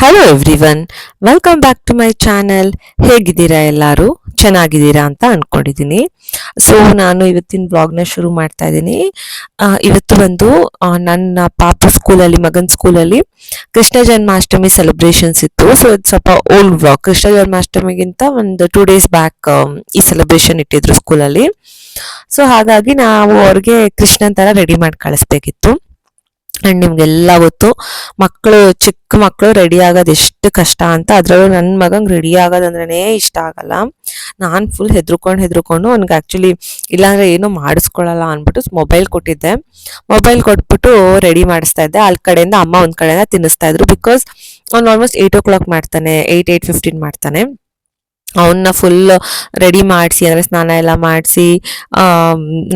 Hello everyone welcome back to my channel ಹೇಗಿದ್ದೀರಾ ಎಲ್ಲರೂ? ಚೆನ್ನಾಗಿದ್ದೀರಾ ಅಂತ ಅಂದ್ಕೊಂಡಿದ್ದೀನಿ ಸೊ ನಾನು ಇವತ್ತಿನ ಬ್ಲಾಗ್ನ ಶುರು ಮಾಡ್ತಾ ಇದ್ದೀನಿ. ಇವತ್ತು ಬಂದು ನನ್ನ ಪಾಪ ಸ್ಕೂಲಲ್ಲಿ ಮಗನ ಸ್ಕೂಲಲ್ಲಿ ಕೃಷ್ಣ ಜನ್ಮಾಷ್ಟಮಿ ಸೆಲೆಬ್ರೇಷನ್ಸ್ ಇತ್ತು. ಸೊ ಇದು ಸ್ವಲ್ಪ ಓಲ್ಡ್ ಬ್ಲಾಗ್ ಕೃಷ್ಣ ಜನ್ಮಾಷ್ಟಮಿಗಿಂತ ಒಂದು ಟೂ ಡೇಸ್ ಬ್ಯಾಕ್ ಈ ಸೆಲೆಬ್ರೇಷನ್ ಇಟ್ಟಿದ್ರು ಸ್ಕೂಲಲ್ಲಿ ಸೊ ಹಾಗಾಗಿ ನಾವು ಅವ್ರಿಗೆ ಕೃಷ್ಣನ್ ತರ ರೆಡಿ ಮಾಡಿ ಕಳಿಸ್ಬೇಕಿತ್ತು. ಅಂಡ್ ನಿಮ್ಗೆಲ್ಲ ಗೊತ್ತು ಮಕ್ಕಳು ಚಿಕ್ಕ ಮಕ್ಕಳು ರೆಡಿ ಆಗೋದು ಎಷ್ಟು ಕಷ್ಟ ಅಂತ. ಅದರಲ್ಲೂ ನನ್ನ ಮಗಂಗೆ ರೆಡಿ ಆಗೋದಂದ್ರೇ ಇಷ್ಟ ಆಗಲ್ಲ. ನಾನು ಫುಲ್ ಹೆದ್ರುಕೊಂಡು ಹೆದ್ರುಕೊಂಡು ಅವ್ನಿಗೆ ಆ್ಯಕ್ಚುಲಿ ಇಲ್ಲಾಂದರೆ ಏನೂ ಮಾಡಿಸ್ಕೊಳ್ಳಲ್ಲ ಅಂದ್ಬಿಟ್ಟು ಮೊಬೈಲ್ ಕೊಟ್ಟಿದ್ದೆ. ಮೊಬೈಲ್ ಕೊಟ್ಬಿಟ್ಟು ರೆಡಿ ಮಾಡಿಸ್ತಾ ಇದ್ದೆ. ಅಲ್ಲಿ ಕಡೆಯಿಂದ ಅಮ್ಮ ಒಂದು ಕಡೆಯಿಂದ ತಿನ್ನಿಸ್ತಾ ಇದ್ರು ಬಿಕಾಸ್ ಅವ್ನು ಆಲ್ಮೋಸ್ಟ್ ಏಯ್ಟ್ ಓ ಕ್ಲಾಕ್ ಮಾಡ್ತಾನೆ ಏಯ್ಟ್ ಏಯ್ಟ್ ಫಿಫ್ಟೀನ್ ಮಾಡ್ತಾನೆ. ಅವನ್ನ ಫುಲ್ ರೆಡಿ ಮಾಡಿಸಿ, ಅಂದರೆ ಸ್ನಾನ ಎಲ್ಲ ಮಾಡಿಸಿ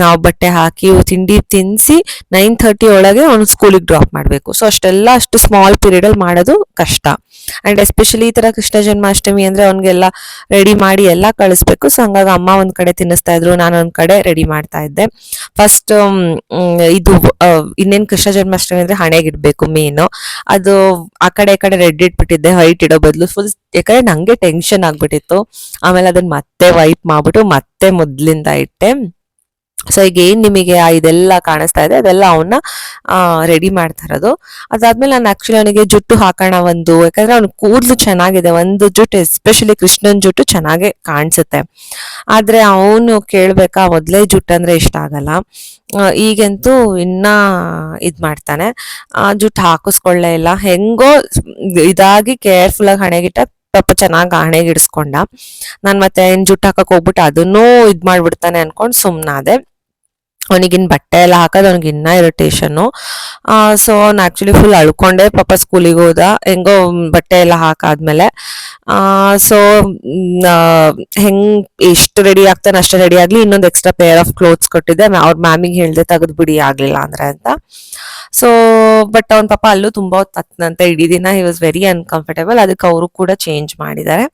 ನಾವು ಬಟ್ಟೆ ಹಾಕಿ ತಿಂಡಿ ತಿನ್ನಿಸಿ ನೈನ್ ಥರ್ಟಿ ಒಳಗೆ ಅವನು ಸ್ಕೂಲಿಗೆ ಡ್ರಾಪ್ ಮಾಡಬೇಕು. ಸೊ ಅಷ್ಟೆಲ್ಲ ಅಷ್ಟು ಸ್ಮಾಲ್ ಪೀರಿಯಡಲ್ಲಿ ಮಾಡೋದು ಕಷ್ಟ. ಆ್ಯಂಡ್ ಎಸ್ಪೆಷಲಿ ಈ ತರ ಕೃಷ್ಣ ಜನ್ಮಾಷ್ಟಮಿ ಅಂದ್ರೆ ಅವ್ನಿಗೆಲ್ಲ ರೆಡಿ ಮಾಡಿ ಎಲ್ಲ ಕಳಿಸ್ಬೇಕು. ಸೊ ಹಂಗಾಗಿ ಅಮ್ಮ ಒಂದ್ ಕಡೆ ತಿನ್ನಿಸ್ತಾ ಇದ್ರು, ನಾನು ಒಂದ್ ಕಡೆ ರೆಡಿ ಮಾಡ್ತಾ ಇದ್ದೆ. ಫಸ್ಟ್ ಇದು ಇನ್ನೇನು ಕೃಷ್ಣ ಜನ್ಮಾಷ್ಟಮಿ ಅಂದ್ರೆ ಹಣೆಗೆ ಇಡಬೇಕು ಮೀನು ಅದು ಆ ಕಡೆ ಈ ಕಡೆ ರೆಡ್ ಇಟ್ಬಿಟ್ಟಿದ್ದೆ ವೈಟ್ ಇಡೋ ಬದಲು ಫುಲ್ ಯಾಕಂದ್ರೆ ನಂಗೆ ಟೆನ್ಷನ್ ಆಗ್ಬಿಟ್ಟಿತ್ತು. ಆಮೇಲೆ ಅದನ್ನ ಮತ್ತೆ ವೈಪ್ ಮಾಡ್ಬಿಟ್ಟು ಮತ್ತೆ ಮೊದ್ಲಿಂದ ಇಟ್ಟೆ. ಸೊ ಈಗ ಏನ್ ನಿಮಗೆ ಇದೆಲ್ಲ ಕಾಣಿಸ್ತಾ ಇದೆ, ಅದೆಲ್ಲ ಅವನ್ನ ರೆಡಿ ಮಾಡ್ತಾ ಇರೋದು. ಅದಾದ್ಮೇಲೆ ನಾನು ಆಕ್ಚುಲಿ ಅವನಿಗೆ ಜುಟ್ಟು ಹಾಕೋಣ ಒಂದು, ಯಾಕಂದ್ರೆ ಅವ್ನ ಕೂದಲು ಚೆನ್ನಾಗಿದೆ, ಒಂದು ಜುಟ್ಟು ಎಸ್ಪೆಷಲಿ ಕೃಷ್ಣನ್ ಜುಟ್ಟು ಚೆನ್ನಾಗೆ ಕಾಣಿಸುತ್ತೆ. ಆದ್ರೆ ಅವನು ಕೇಳ್ಬೇಕಾ, ಮೊದಲೇ ಜುಟ್ಟು ಅಂದ್ರೆ ಇಷ್ಟ ಆಗಲ್ಲ. ಈಗಂತೂ ಇನ್ನ ಇದ್ ಮಾಡ್ತಾನೆ. ಆ, ಜುಟ್ಟು ಹಾಕಿಸ್ಕೊಳ್ಳೇ ಇಲ್ಲ. ಹೆಂಗೋ ಇದಾಗಿ ಕೇರ್ಫುಲ್ ಆಗಿ ಹಣೆಗಿಟ್ಟ ಪಾಪ ಚೆನ್ನಾಗಿ ಹಣೆಗಿಡಿಸ್ಕೊಂಡ. ನಾನು ಮತ್ತೆ ಏನು ಜುಟ್ಟು ಹಾಕಕ್ ಹೋಗ್ಬಿಟ್ಟು ಅದನ್ನೂ ಇದು ಮಾಡ್ಬಿಡ್ತಾನೆ ಅನ್ಕೊಂಡು ಸುಮ್ನಾದೆ. ಅವನಿಗಿನ್ ಬಟ್ಟೆ ಎಲ್ಲ ಹಾಕೋದು ಅವ್ನಿಗೆ ಇನ್ನ ಇರಿಟೇಷನ್ನು ಸೊ ಅವ್ನು ಆ್ಯಕ್ಚುಲಿ ಫುಲ್ ಅಳ್ಕೊಂಡೆ, ಪಾಪ ಸ್ಕೂಲಿಗೆ ಹೋದ, ಹೆಂಗೋ ಬಟ್ಟೆ ಎಲ್ಲ ಹಾಕಾದ್ಮೇಲೆ. ಸೊ ಹೆಂಗ್, ಎಷ್ಟು ರೆಡಿ ಆಗ್ತಾನೆ, ಅಷ್ಟು ರೆಡಿ ಆಗ್ಲಿ, ಇನ್ನೊಂದು ಎಕ್ಸ್ಟ್ರಾ ಪೇರ್ ಆಫ್ ಕ್ಲೋತ್ಸ್ ಕೊಟ್ಟಿದ್ದೆ. ಅವ್ರ ಮ್ಯಾಮಿಗೆ ಹೇಳಿದೆ, ತೆಗೆದು ಬಿಡಿ, ಆಗ್ಲಿಲ್ಲ ಅಂದ್ರೆ ಅಂತ. ಸೊ ಬಟ್ ಅವನ್ ಪಾಪ ಅಲ್ಲೂ ತುಂಬಾ ಹೊತ್ತು ಇಡೀ ದಿನ ಹಿ ವಾಸ್ ವೆರಿ ಅನ್ಕಂಫರ್ಟೇಬಲ್ ಅದಕ್ಕೆ ಅವರು ಕೂಡ ಚೇಂಜ್ ಮಾಡಿದ್ದಾರೆ.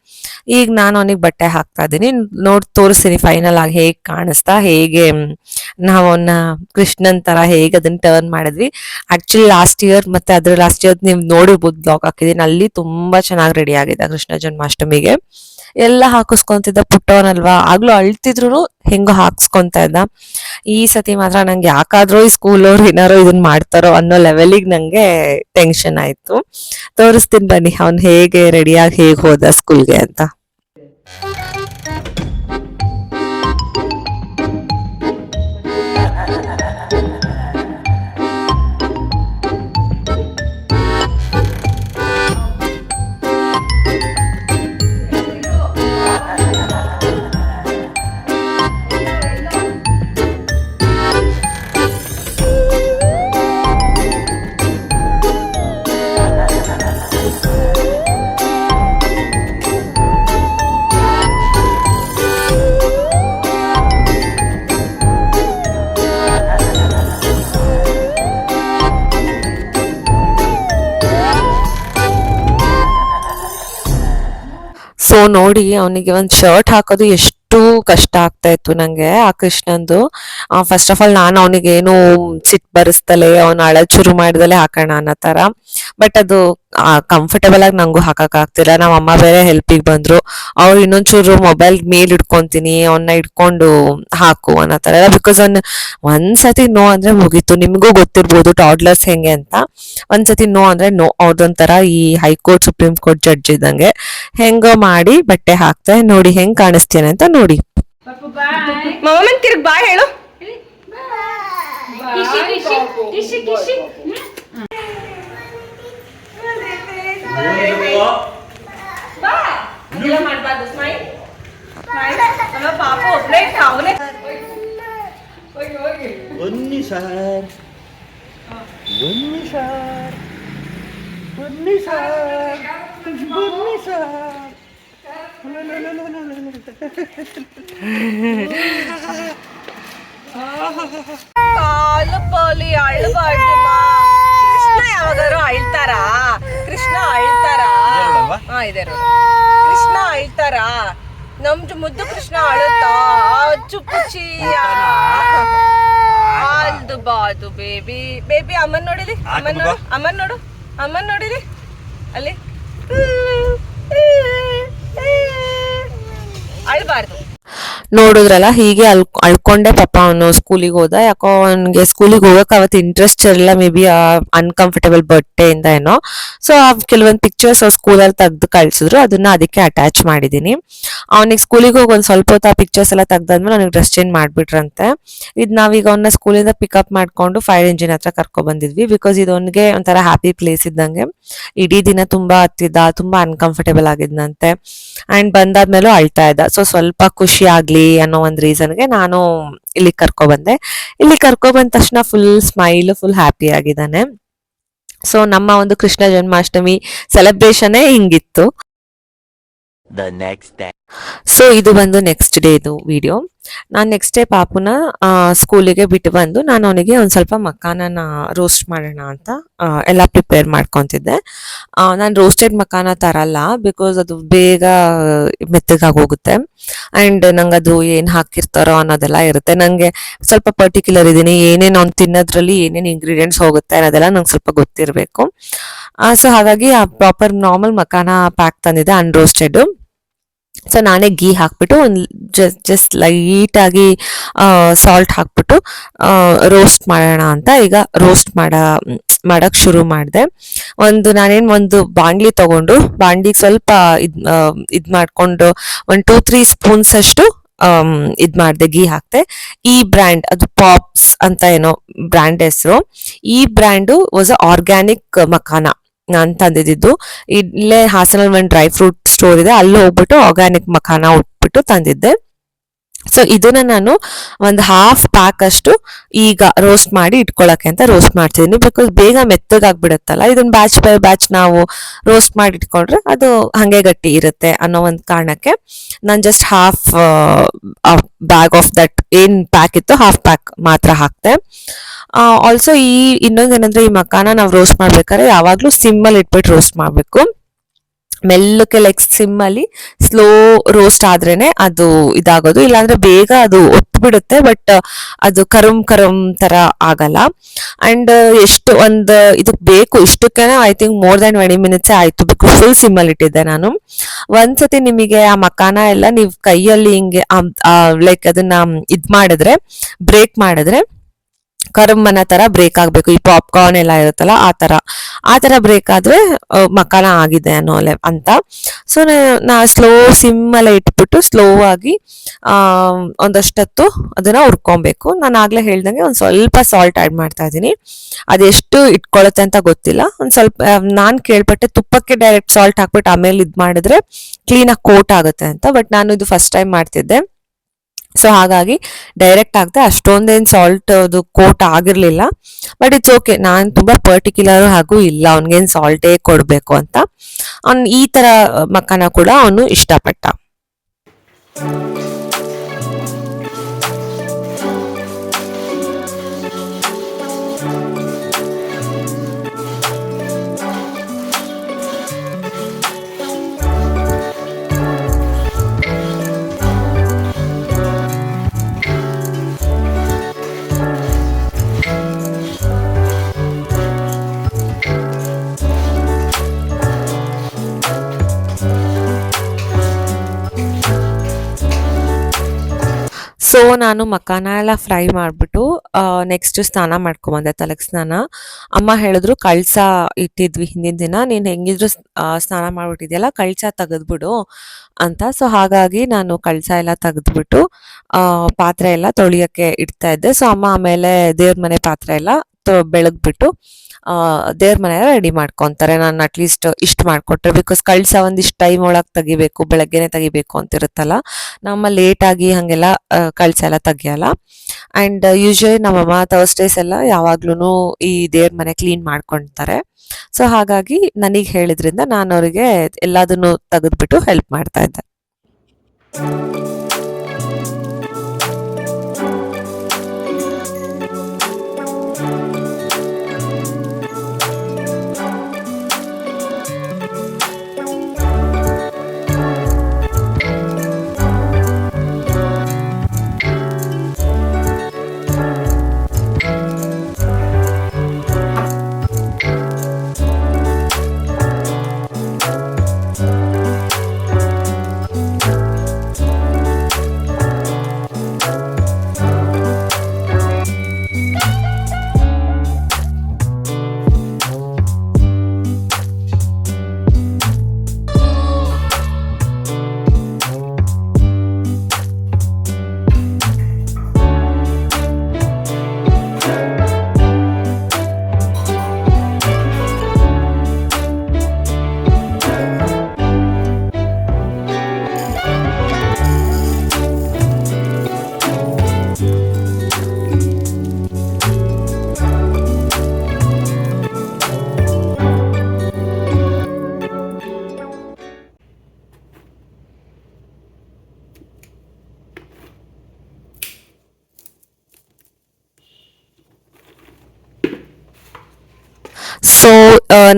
ಈಗ ನಾನು ಅವನಿಗೆ ಬಟ್ಟೆ ಹಾಕ್ತಾ ಇದ್ದೀನಿ. ನೋಡ್, ತೋರಿಸ್ತೀನಿ ಫೈನಲ್ ಆಗಿ ಹೇಗೆ ಕಾಣಿಸ್ತಾ, ಹೇಗೆ ನಾವು ಅವನ್ನ ಕೃಷ್ಣನ್ ತರ ಹೇಗೆ ಅದನ್ನ ಟರ್ನ್ ಮಾಡಿದ್ವಿ. ಆಕ್ಚುಲಿ ಲಾಸ್ಟ್ ಇಯರ್ ಮತ್ತೆ ಅದ್ರ ಲಾಸ್ಟ್ ಇಯರ್ ನೀವು ನೋಡಿರ್ಬೋದು ಬ್ಲಾಗ್ ಹಾಕಿದೀನಿ. ಅಲ್ಲಿ ತುಂಬಾ ಚೆನ್ನಾಗಿ ರೆಡಿ ಆಗಿದೆ ಕೃಷ್ಣ ಜನ್ಮಾಷ್ಟಮಿಗೆ. ಎಲ್ಲ ಹಾಕಿಸ್ಕೊಂತಿದ್ದ ಪುಟ್ಟವನಲ್ವಾ? ಆಗ್ಲೂ ಅಳ್ತಿದ್ರು ಹೆಂಗೋ ಹಾಕ್ಸ್ಕೊಂತ ಇದ್ದ. ಈ ಸತಿ ಮಾತ್ರ ನಂಗೆ ಯಾಕಾದ್ರೂ ಈ ಸ್ಕೂಲ್ ಅವ್ರು ಏನಾರೋ ಇದನ್ನ ಮಾಡ್ತಾರೋ ಅನ್ನೋ ಲೆವೆಲಿಗೆ ನಂಗೆ ಟೆನ್ಷನ್ ಆಯ್ತು. ತೋರಿಸ್ತೀನಿ ಬನ್ನಿ, ಅವ್ನು ಹೇಗೆ ರೆಡಿಯಾಗಿ ಹೇಗೆ ಹೋದ ಸ್ಕೂಲ್ಗೆ ಅಂತ. ನೋಡಿ ಅವನಿಗೆ ಒಂದು ಶರ್ಟ್ ಹಾಕೋದು ಎಷ್ಟು ಕಷ್ಟ ಆಗ್ತಾ ಇತ್ತು ನಂಗೆ ಆ ಕೃಷ್ಣಂದು. ಫಸ್ಟ್ ಆಫ್ ಆಲ್ ನಾನು ಅವನಿಗೆ ಏನು ಸಿಟ್ ಬರೆಸ್ತಲೇ, ಅವನ ಅಳ ಶುರು ಮಾಡ್ದಲೆ ಹಾಕೋಣ ಅನ್ನೋ ತರ ಬಟ್ ಅದು ಕಂಫರ್ಟೇಬಲ್ ಆಗಿ ನಂಗೂ ಹಾಕಕ್ ಆಗ್ತಿಲ್ಲ. ನಮ್ಮ ಅಮ್ಮ ಬೇರೆ ಹೆಲ್ಪಿಗೆ ಬಂದ್ರು. ಅವ್ರು ಇನ್ನೊಂಚೂರು ಮೊಬೈಲ್ ಮೇಲ್ ಇಟ್ಕೊಂತೀನಿ ಅವನ್ನ ಇಟ್ಕೊಂಡು ಹಾಕು ಅನ್ನೋ ತರ ಬಿಕಾಸ್ ಅವ್ನ ಒಂದ್ಸತಿ ನೋ ಅಂದ್ರೆ ಮುಗೀತು. ನಿಮಗೂ ಗೊತ್ತಿರ್ಬೋದು ಟಾಡ್ಲರ್ಸ್ ಹೆಂಗೆ ಅಂತ. ಒಂದ್ಸತಿ ನೋ ಅಂದ್ರೆ ನೋ ಅವ್ರದೊಂಥರ ಈ ಹೈಕೋರ್ಟ್ ಸುಪ್ರೀಂ ಕೋರ್ಟ್ ಜಡ್ಜ್ ಇದ್ದಂಗೆ. ಹೆಂಗೋ ಮಾಡಿ ಬಟ್ಟೆ ಹಾಕ್ತಾ, ನೋಡಿ ಹೆಂಗ್ ಕಾಣಿಸ್ತೇನೆ ಅಂತ ನೋಡಿ. ಮಾಮನ್ ತಿರ್ಗ್ ಬಾಯ್ ಹೇಳು. ಪಾಪ ಒಬ್ನೇ ಅವನೇ. ಬನ್ನಿ ಸರ್ ಬನ್ನಿ ಸರ್ ಬನ್ನಿ ಸರ್ ಬನ್ನಿ ಸರ್ ಕಾಲು ಪೋಲಿ ಅಳ್ಬಾರ್ದು ಕೃಷ್ಣ ಯಾವಾಗಾರು ಅಳ್ತಾರಾ? ಕೃಷ್ಣ ಅಳ್ತಾರಾ? ಹಾ ಇದೆ. ಕೃಷ್ಣ ಅಳ್ತಾರಾ? ನಮ್ದು ಮುದ್ದು ಕೃಷ್ಣ ಅಳುತ್ತಾ? ಅಚ್ಚು ಪುಚಿಯ ಬಾದು ಬೇಬಿ. ಬೇಬಿ ಅಮ್ಮನ್ ನೋಡಿಲಿ ಅಮ್ಮನ್ ನೋಡು. ಅಮ್ಮನ್ ನೋಡು. ಅಮ್ಮನ್ ನೋಡಿಲಿ ಅಲ್ಲಿ. ಅಳಬಾರ್ದು ನೋಡಿದ್ರಲ್ಲ, ಹೀಗೆ ಅಲ್, ಅಳ್ಕೊಂಡೆ ಪಾಪ ಅವನು ಸ್ಕೂಲಿಗೆ ಹೋದ. ಯಾಕೋ ಅವನಿಗೆ ಸ್ಕೂಲಿಗೆ ಹೋಗಕ್ಕೆ ಅವತ್ತು ಇಂಟ್ರೆಸ್ಟ್ ಇರಲಿಲ್ಲ ಮೇ ಬಿ ಅನ್ಕಂಫರ್ಟೇಬಲ್ ಬಟ್ಟೆಯಿಂದ ಏನೋ. ಸೊ ಕೆಲವೊಂದು ಪಿಕ್ಚರ್ಸ್ ಅವ್ರು ಸ್ಕೂಲಲ್ಲಿ ತೆಗೆದು ಕಳ್ಸಿದ್ರು. ಅದನ್ನ ಅದಕ್ಕೆ ಅಟ್ಯಾಚ್ ಮಾಡಿದ್ದೀನಿ ಅವನಿಗೆ ಸ್ಕೂಲಿಗೆ ಹೋಗಿ ಒಂದು ಸ್ವಲ್ಪ ಹೊತ್ತು ಆ ಪಿಕ್ಚರ್ಸ್ ಎಲ್ಲ ತೆಗ್ದಾದ್ಮೇಲೆ ಅವನಿಗೆ ಡ್ರೆಸ್ ಚೇಂಜ್ ಮಾಡ್ಬಿಟ್ರಂತೆ. ಇದು ನಾವೀಗ ಅವನ್ನ ಸ್ಕೂಲಿಂದ ಪಿಕಪ್ ಮಾಡ್ಕೊಂಡು ಫೈರ್ ಇಂಜಿನ್ ಹತ್ರ ಕರ್ಕೊ ಬಂದಿದ್ವಿ. ಬಿಕಾಸ್ ಇದು ಅವನಿಗೆ ಒಂಥರ ಹ್ಯಾಪಿ ಪ್ಲೇಸ್ ಇದ್ದಂಗೆ. ಇಡೀ ದಿನ ತುಂಬಾ ಹತ್ತಿದ್ದ ತುಂಬ ಅನ್ಕಂಫರ್ಟೇಬಲ್ ಆಗಿದ್ನಂತೆ. ಆ್ಯಂಡ್ ಬಂದಾದ್ಮೇಲೂ ಅಳ್ತಾ ಇದ್ದ. ಸೊ ಸ್ವಲ್ಪ ಖುಷಿ ಆಗ್ಲಿ ಅನ್ನೋ ಒಂದು ರೀಸನ್ಗೆ ನಾನು ಇಲ್ಲಿ ಕರ್ಕೊ ಬಂದೆ ಇಲ್ಲಿ ಕರ್ಕೊ ಬಂದ ತಕ್ಷಣ ಫುಲ್ ಸ್ಮೈಲ್ ಫುಲ್ ಹ್ಯಾಪಿ ಆಗಿದ್ದಾನೆ. ಸೊ ನಮ್ಮ ಒಂದು ಕೃಷ್ಣ ಜನ್ಮಾಷ್ಟಮಿ ಸೆಲೆಬ್ರೇಷನ್ ಹಿಂಗಿತ್ತು. ಸೊ ಇದು ಬಂದು ನೆಕ್ಸ್ಟ್ ಡೇ ಇದು ವಿಡಿಯೋ ನಾನು ನೆಕ್ಸ್ಟ್ ಡೇ ಪಾಪುನ ಸ್ಕೂಲಿಗೆ ಬಿಟ್ಟು ಬಂದು ನಾನು ಅವನಿಗೆ ಒಂದು ಸ್ವಲ್ಪ ಮಕ್ಕಾನನ ರೋಸ್ಟ್ ಮಾಡೋಣ ಅಂತ ಎಲ್ಲ ಪ್ರಿಪೇರ್ ಮಾಡ್ಕೊತಿದ್ದೆ. ನಾನು ರೋಸ್ಟೆಡ್ ಮಕ್ಕಾನ ತರಲ್ಲ ಬಿಕಾಸ್ ಅದು ಬೇಗ ಮೆತ್ತಗಾಗಿ ಹೋಗುತ್ತೆ ಆ್ಯಂಡ್ ನಂಗೆ ಅದು ಏನು ಹಾಕಿರ್ತಾರೋ ಅನ್ನೋದೆಲ್ಲ ಇರುತ್ತೆ. ನನಗೆ ಸ್ವಲ್ಪ ಪರ್ಟಿಕ್ಯುಲರ್ ಇದ್ದೀನಿ, ಏನೇನು ಅವ್ನು ತಿನ್ನೋದ್ರಲ್ಲಿ ಏನೇನು ಇಂಗ್ರೀಡಿಯೆಂಟ್ಸ್ ಹೋಗುತ್ತೆ ಅನ್ನೋದೆಲ್ಲ ನಂಗೆ ಸ್ವಲ್ಪ ಗೊತ್ತಿರಬೇಕು. ಸೊ ಹಾಗಾಗಿ ಆ ಪ್ರಾಪರ್ ನಾರ್ಮಲ್ ಮಕಾನ ಪ್ಯಾಕ್ ತಂದಿದೆ ಅನ್ರೋಸ್ಟೆಡ್ ಸೊ ನಾನೇ ಗೀ ಹಾಕ್ಬಿಟ್ಟು ಒಂದು ಜಸ್ಟ್ ಜಸ್ಟ್ ಲೈಟಾಗಿ ಸಾಲ್ಟ್ ಹಾಕ್ಬಿಟ್ಟು ರೋಸ್ಟ್ ಮಾಡೋಣ ಅಂತ ಈಗ ರೋಸ್ಟ್ ಮಾಡ ಮಾಡೋಕ್ಕೆ ಶುರು ಮಾಡಿದೆ. ಒಂದು ನಾನೇನು ಒಂದು ಬಾಂಡ್ಲಿ ತಗೊಂಡು ಬಾಂಡ್ಲಿಗೆ ಸ್ವಲ್ಪ ಇದ್ ಇದು ಮಾಡ್ಕೊಂಡು ಒಂದು ಟೂ ತ್ರೀ ಸ್ಪೂನ್ಸ್ ಅಷ್ಟು ಇದು ಮಾಡಿದೆ ಗೀ ಹಾಕ್ತೆ ಈ ಬ್ರ್ಯಾಂಡ್ ಅದು ಪಾಪ್ಸ್ ಅಂತ ಏನೋ ಬ್ರ್ಯಾಂಡ್ ಹೆಸರು. ಈ ಬ್ರ್ಯಾಂಡು ವಾಸ್ ಆರ್ಗ್ಯಾನಿಕ್ ಮಖಾನ. ನಾನು ತಂದಿದ್ದು. ಇಲ್ಲೇ ಹಾಸನಲ್ಲಿ ಒಂದು ಡ್ರೈ ಫ್ರೂಟ್ ಸ್ಟೋರ್ ಇದೆ. ಅಲ್ಲಿ ಹೋಗ್ಬಿಟ್ಟು ಆರ್ಗ್ಯಾನಿಕ್ ಮಖಾನ ಉಟ್ಬಿಟ್ಟು ತಂದಿದ್ದೆ. ಸೊ ಇದನ್ನ ನಾನು ಒಂದು ಹಾಫ್ ಪ್ಯಾಕ್ ಅಷ್ಟು ಈಗ ರೋಸ್ಟ್ ಮಾಡಿ ಇಟ್ಕೊಳಕ್ಕೆ ಅಂತ ರೋಸ್ಟ್ ಮಾಡ್ತಿದ್ದೀನಿ ಬಿಕಾಸ್ ಬೇಗ ಮೆತ್ತಗಾಗ್ಬಿಡುತ್ತಲ್ಲ. ಇದನ್ನ ಬ್ಯಾಚ್ ಬೈ ಬ್ಯಾಚ್ ನಾವು ರೋಸ್ಟ್ ಮಾಡಿ ಇಟ್ಕೊಂಡ್ರೆ ಅದು ಹಂಗೆ ಗಟ್ಟಿ ಇರುತ್ತೆ ಅನ್ನೋ ಒಂದು ಕಾರಣಕ್ಕೆ ನಾನು just half bag of that ಏನು ಪ್ಯಾಕ್ ಇತ್ತು ಹಾಫ್ ಪ್ಯಾಕ್ ಮಾತ್ರ ಹಾಕ್ತೆ ಆಲ್ಸೋ ಈ ಇನ್ನೊಂದೇನಂದ್ರೆ ಈ ಮಕಾನ ನಾವು ರೋಸ್ಟ್ ಮಾಡ್ಬೇಕಾದ್ರೆ ಯಾವಾಗ್ಲೂ ಸಿಮ್ಮಲ್ಲಿ ಇಟ್ಬಿಟ್ಟು ರೋಸ್ಟ್ ಮಾಡಬೇಕು. ಮೆಲ್ಲಕ್ಕೆ ಲೈಕ್ ಸಿಮ್ಮಲ್ಲಿ ಸ್ಲೋ ರೋಸ್ಟ್ ಆದ್ರೇನೆ ಅದು ಇದಾಗೋದು. ಇಲ್ಲಾಂದ್ರೆ ಬೇಗ ಅದು ಒತ್ಬಿಡುತ್ತೆ ಬಟ್ ಅದು ಕರುಂ ಕರುಂ ತರ ಆಗಲ್ಲ. ಅಂಡ್ ಎಷ್ಟು ಒಂದು ಇದಕ್ಕೆ ಬೇಕು, ಇಷ್ಟಕ್ಕೇನೆ I think more than twenty minutes ಆಯ್ತು ಬಿಕಾಸ್ ಫುಲ್ ಸಿಮ್ಮಲ್ಲಿ ಇಟ್ಟಿದ್ದೆ ನಾನು. ಒಂದ್ಸತಿ ನಿಮಗೆ ಆ ಮಕಾನ ಎಲ್ಲ ನೀವು ಕೈಯಲ್ಲಿ ಹಿಂಗೆ ಲೈಕ್ ಅದನ್ನ ಇದ್ ಮಾಡಿದ್ರೆ ಬ್ರೇಕ್ ಮಾಡಿದ್ರೆ ಕರುಮ್ಮನ ತರ ಬ್ರೇಕ್ ಆಗ್ಬೇಕು. ಈ ಪಾಪ್ಕಾರ್ನ್ ಎಲ್ಲ ಇರುತ್ತಲ್ಲ, ಆ ತರ. ಆ ತರ ಬ್ರೇಕ್ ಆದ್ರೆ ಮಕಾನ ಆಗಿದೆ ಅನ್ನೋ ಅಂತ. ಸೊ ನಾ ಸ್ಲೋ ಸಿಮ್ ಅಲ್ಲೇ ಇಟ್ಬಿಟ್ಟು ಸ್ಲೋ ಆಗಿ ಒಂದಷ್ಟತ್ತು ಅದನ್ನ ಹುರ್ಕೊಬೇಕು. ನಾನು ಆಗ್ಲೇ ಹೇಳ್ದಂಗೆ ಒಂದ್ ಸ್ವಲ್ಪ ಸಾಲ್ಟ್ ಆಡ್ ಮಾಡ್ತಾ ಇದ್ದೀನಿ. ಅದೆಷ್ಟು ಇಟ್ಕೊಳತ್ತೆ ಅಂತ ಗೊತ್ತಿಲ್ಲ. ಒಂದ್ ಸ್ವಲ್ಪ ನಾನು ಕೇಳ್ಪಟ್ಟೆ ತುಪ್ಪಕ್ಕೆ ಡೈರೆಕ್ಟ್ ಸಾಲ್ಟ್ ಹಾಕ್ಬಿಟ್ಟು ಆಮೇಲೆ ಇದ್ ಮಾಡಿದ್ರೆ ಕ್ಲೀನಾಗಿ ಕೋಟ್ ಆಗುತ್ತೆ ಅಂತ. ಬಟ್ ನಾನು ಇದು ಫಸ್ಟ್ ಟೈಮ್ ಮಾಡ್ತಿದ್ದೆ. ಸೊ ಹಾಗಾಗಿ ಡೈರೆಕ್ಟ್ ಆಗದೆ ಅಷ್ಟೊಂದೇನು ಸಾಲ್ಟ್ ಅದು ಕೋಟ್ ಆಗಿರಲಿಲ್ಲ. ಬಟ್ ಇಟ್ಸ್ ಓಕೆ ನಾನು ತುಂಬಾ ಪರ್ಟಿಕ್ಯುಲರ್ ಹಾಗೂ ಇಲ್ಲ, ಅವ್ನಿಗೇನು ಸಾಲ್ಟೇ ಕೊಡಬೇಕು ಅಂತ. ಅವ್ನು ಈ ತರ ಮಕ್ಕನ ಕೂಡ ಅವನು ಇಷ್ಟಪಟ್ಟ. ನಾನು ಮಕಾನ ಎಲ್ಲ ಫ್ರೈ ಮಾಡಿಬಿಟ್ಟು ನೆಕ್ಸ್ಟ್ ಸ್ನಾನ ಮಾಡ್ಕೊಂಬಂದೆ ತಲೆಗೆ ಸ್ನಾನ. ಅಮ್ಮ ಹೇಳಿದ್ರು ಕಳ್ಸ ಇಟ್ಟಿದ್ವಿ ಹಿಂದಿನ ದಿನ. ನೀನು ಹೆಂಗಿದ್ರು ಸ್ನಾನ ಮಾಡ್ಬಿಟ್ಟಿದ್ಯಲ್ಲ ಕಳ್ಸ ತೆಗೆದ್ಬಿಡು ಅಂತ. ಸೊ ಹಾಗಾಗಿ ನಾನು ಕಳ್ಸ ಎಲ್ಲ ತೆಗೆದ್ಬಿಟ್ಟು ಪಾತ್ರೆ ಎಲ್ಲ ತೊಳಿಯೋಕ್ಕೆ ಇಡ್ತಾ ಇದ್ದೆ. ಸೊ ಅಮ್ಮ ಆಮೇಲೆ ದೇವ್ರ ಮನೆ ಪಾತ್ರೆ ಎಲ್ಲ ತೊ- ಬೆಳಗ್ಬಿಟ್ಟು ದೇವ್ರ ಮನೆ ರೆಡಿ ಮಾಡ್ಕೊಂತಾರೆ. ನಾನು ಅಟ್ಲೀಸ್ಟ್ ಇಷ್ಟು ಮಾಡಿಕೊಟ್ರೆ ಬಿಕಾಸ್ ಕಳ್ಸ ಒಂದಿಷ್ಟು ಟೈಮ್ ಒಳಗೆ ತೆಗಿಬೇಕು, ಬೆಳಗ್ಗೆನೆ ತೆಗಿಬೇಕು ಅಂತ ಇರುತ್ತಲ್ಲ ನಮ್ಮ ಲೇಟ್ ಆಗಿ ಹಂಗೆಲ್ಲ ಕಳ್ಸ ಎಲ್ಲ ತೆಗಿಯಲ್ಲ. ಅಂಡ್ ಯೂಶಲಿ ನಮ್ಮಮ್ಮ ಥರ್ಸ್ಡೇಸ್ ಎಲ್ಲ ಯಾವಾಗ್ಲೂ ಈ ದೇವ್ರ ಮನೆ ಕ್ಲೀನ್ ಮಾಡ್ಕೊಂತಾರೆ. ಸೊ ಹಾಗಾಗಿ ನನಗೆ ಹೇಳಿದ್ರಿಂದ ನಾನು ಅವರಿಗೆ ಎಲ್ಲದನ್ನು ತೆಗೆದ್ಬಿಟ್ಟು ಹೆಲ್ಪ್ ಮಾಡ್ತಾ ಇದ್ದೆ.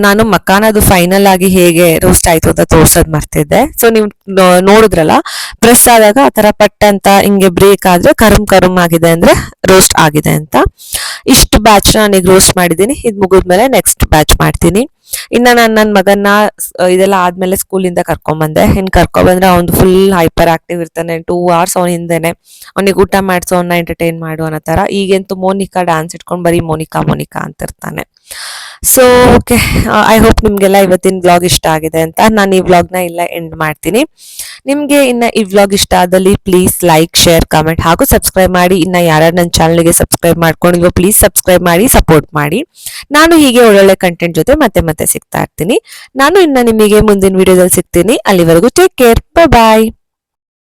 ನಾನು ಮಕಾನದು ಫೈನಲ್ ಆಗಿ ಹೇಗೆ ರೋಸ್ಟ್ ಆಯ್ತು ಅಂತ ತೋರ್ಸೋದ್ ಮರ್ತಿದ್ದೆ. ಸೊ ನೀವು ನೋಡಿದ್ರಲ್ಲ ಪ್ರೆಸ್ ಆದಾಗ ಆ ತರ ಪಟ್ ಅಂತ ಹಿಂಗೆ ಬ್ರೇಕ್ ಆದ್ರೆ ಕರುಮ್ ಕರುಮ್ ಆಗಿದೆ ಅಂದ್ರೆ ರೋಸ್ಟ್ ಆಗಿದೆ ಅಂತ. ಇಷ್ಟು ಬ್ಯಾಚ್ ನಾನೀಗ ರೋಸ್ಟ್ ಮಾಡಿದ್ದೀನಿ. ಇದು ಮುಗಿದ್ಮೇಲೆ ನೆಕ್ಸ್ಟ್ ಬ್ಯಾಚ್ ಮಾಡ್ತೀನಿ. ಇನ್ನ ನಾನು ನನ್ನ ಮಗನ್ನ ಇದೆಲ್ಲ ಆದ್ಮೇಲೆ ಸ್ಕೂಲಿಂದ ಕರ್ಕೊಂಬಂದೆ. ಇನ್ ಕರ್ಕೊಂಬಂದ್ರೆ ಅವ್ನು ಫುಲ್ ಹೈಪರ್ ಆಕ್ಟಿವ್ ಇರ್ತಾನೆ. ಟೂ ಅವರ್ಸ್ ಅವ್ನ ಹಿಂದೆನೆ. ಅವ್ನಿಗೆ ಊಟ ಮಾಡಿಸೋ, ಅವ್ನ ಎಂಟರ್ಟೈನ್ ಮಾಡು ಅನ್ನೋ ತರ ಈಗಂತೂ ಮೋನಿಕಾ ಡ್ಯಾನ್ಸ್ ಇಟ್ಕೊಂಡು ಬರೀ ಮೋನಿಕಾ ಮೋನಿಕಾ ಅಂತಿರ್ತಾನೆ. ಸೊ ಓಕೆ ಐ ಹೋಪ್ ನಿಮಗೆಲ್ಲ ಇವತ್ತಿನ ವ್ಲಾಗ್ ಇಷ್ಟ ಆಗಿದೆ ಅಂತ. ನಾನು ಈ ವ್ಲಾಗ್ನ ಇಲ್ಲ ಎಂಡ್ ಮಾಡ್ತೀನಿ. ನಿಮಗೆ ಇನ್ನ ಈ ವ್ಲಾಗ್ ಇಷ್ಟ ಆದಲ್ಲಿ ಪ್ಲೀಸ್ ಲೈಕ್ ಶೇರ್ ಕಮೆಂಟ್ ಹಾಗೂ ಸಬ್ಸ್ಕ್ರೈಬ್ ಮಾಡಿ. ಇನ್ನ ಯಾರ್ಯಾರು ನನ್ನ ಚಾನಲ್ಗೆ ಸಬ್ಸ್ಕ್ರೈಬ್ ಮಾಡ್ಕೊಂಡಿಲ್ವೋ ಪ್ಲೀಸ್ ಸಬ್ಸ್ಕ್ರೈಬ್ ಮಾಡಿ ಸಪೋರ್ಟ್ ಮಾಡಿ. ನಾನು ಹೀಗೆ ಒಳ್ಳೊಳ್ಳೆ ಕಂಟೆಂಟ್ ಜೊತೆ ಮತ್ತೆ ಮತ್ತೆ ಸಿಗ್ತಾ ಇರ್ತೀನಿ. ನಾನು ಇನ್ನ ನಿಮಗೆ ಮುಂದಿನ ವಿಡಿಯೋದಲ್ಲಿ ಸಿಗ್ತೀನಿ. ಅಲ್ಲಿವರೆಗೂ ಟೇಕ್ ಕೇರ್ ಬಾಯ್